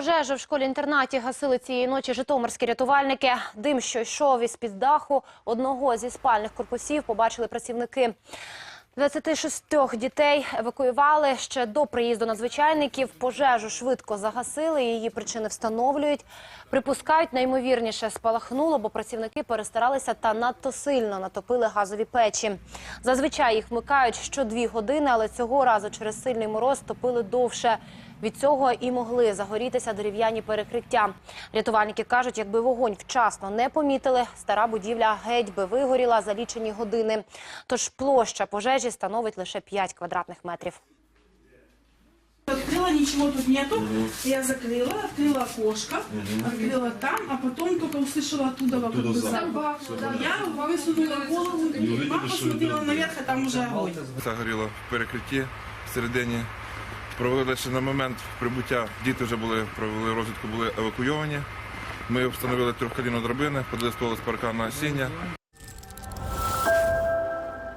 Пожежу в школі-інтернаті гасили цієї ночі житомирські рятувальники. Дим, що йшов із під даху одного зі спальних корпусів, побачили працівники. 26 дітей евакуювали ще до приїзду надзвичайників. Пожежу швидко загасили. Її причини встановлюють. Припускають, наймовірніше спалахнуло, бо працівники перестаралися та надто сильно натопили газові печі. Зазвичай їх вмикають що дві години, але цього разу через сильний мороз топили довше. Від цього і могли загорітися дерев'яні перекриття. Рятувальники кажуть, якби вогонь вчасно не помітили, стара будівля геть би вигоріла за лічені години. Тож площа пожежі становить лише 5 квадратних метрів. Открыла, ничего тут нету. Я закрыла, открыла окошко, открыла там, а потом только услышала оттуда как бы запах. Я высунула голову, мама посмотрела наверх, а там уже огонь. Загоріло в перекритті всередині. Провели ще на момент прибуття. Діти вже були провели розвідку, були евакуйовані. Ми встановили трьохколінну драбини, подали стволи з парка на осіння.